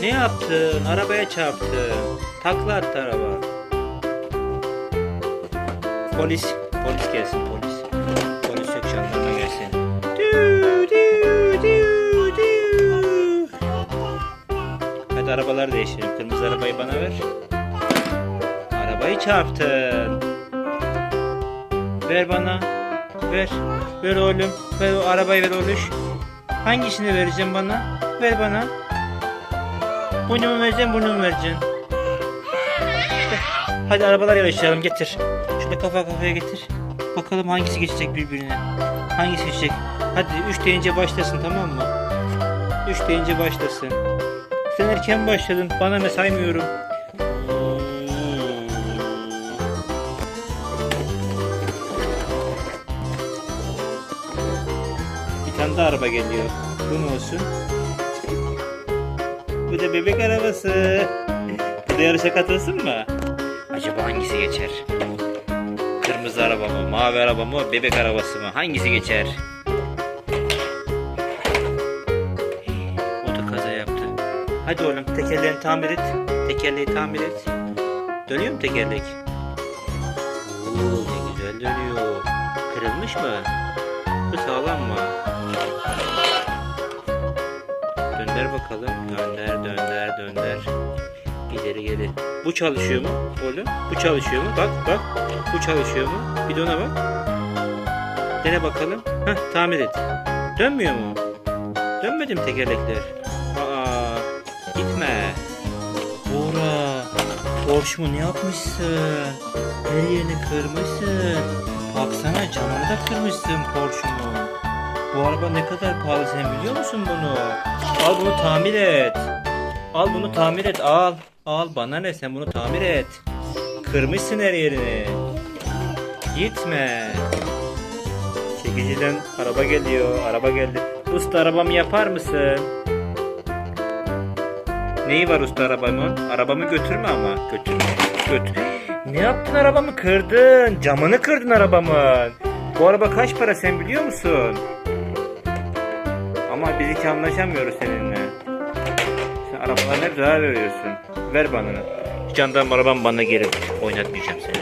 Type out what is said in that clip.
Ne yaptın? Arabaya çarptın. Takla attı araba. Polis. Polis gelsin polis. Polis yok jandarma gelsin. Hadi arabalar değiştirelim. Kırmızı arabayı bana ver. Arabayı çarptın. Ver bana. Ver. Ver oğlum. Ver o arabayı ver oğluş. Hangisini vereceğim bana? Ver bana. Bunu mu vereceksin, bunu mu vereceksin? Hadi arabalar yarışalım getir. Şöyle kafa kafaya getir. Bakalım hangisi geçecek birbirine. Hangisi geçecek? Hadi 3 deyince başlasın tamam mı? 3 deyince başlasın. Sen erken başladın. Bana ne saymıyorum. Daha araba geliyor. Bu mu olsun? Bu da bebek arabası. Bu da yarışa katılsın mı? Acaba hangisi geçer? Kırmızı araba mı, mavi araba mı, bebek arabası mı? Hangisi geçer? O da kaza yaptı. Hadi oğlum tekerleğini tamir et. Tekerleği tamir et. Dönüyor mu tekerlek? Oo, ne güzel dönüyor. Kırılmış mı? Bu sağlam mı? Bakalım. Dönder, dönder, dönder. İleri geri. Bu çalışıyor mu oğlum? Bu çalışıyor mu? Bak, bak. Bu çalışıyor mu? Bir de ona bak. Dene bakalım. Heh, tamir et. Dönmüyor mu? Dönmedi mi tekerlekler? Aa, gitme. Bora, Porsche mu ne yapmışsın? Her yerini kırmışsın. Baksana camını da kırmışsın Porsche'mu. Bu araba ne kadar pahalı sen biliyor musun bunu? Al bunu tamir et. Al bunu tamir et al. Al bana ne sen bunu tamir et. Kırmışsın her yerini. Gitme. Çekiciden araba geliyor. Araba geldi. Usta arabamı yapar mısın? Neyi var usta arabamın? Arabamı götürme ama. Götürme. Götür. Ne yaptın arabamı kırdın? Camını kırdın arabamın. Bu araba kaç para sen biliyor musun? Ama biz hiç anlaşamıyoruz seninle. Sen arabalara ne zarar veriyorsun? Ver bana. Jandarma arabam bana geri. Oynatmayacağım seni.